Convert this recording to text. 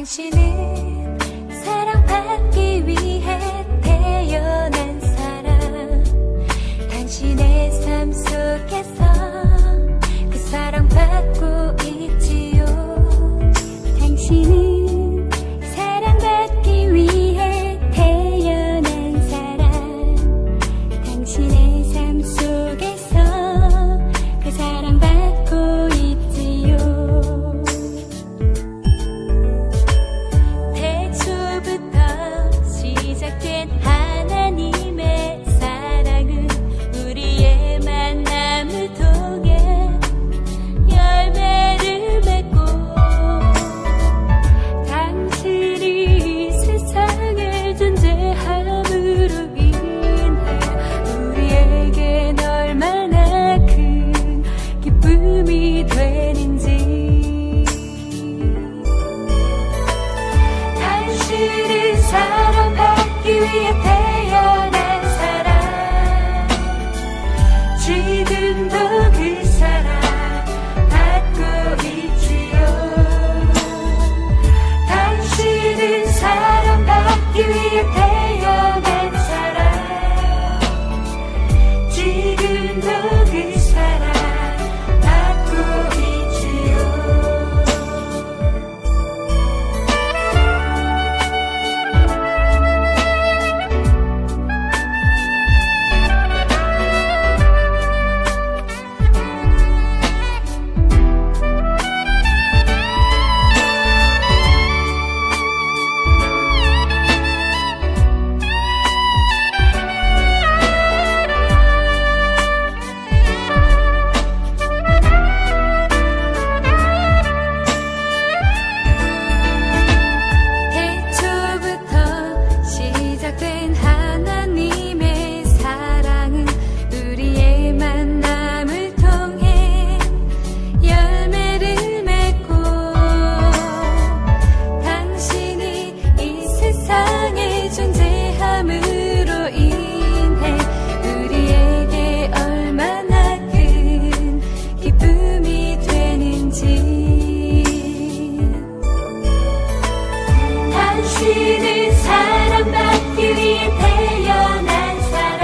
想起你。 위에 태어난 사람. 지금도 그 사람 받고 있지요. 당신은 사랑받기 위해 태어난 사랑받기 위해 태어난 사람.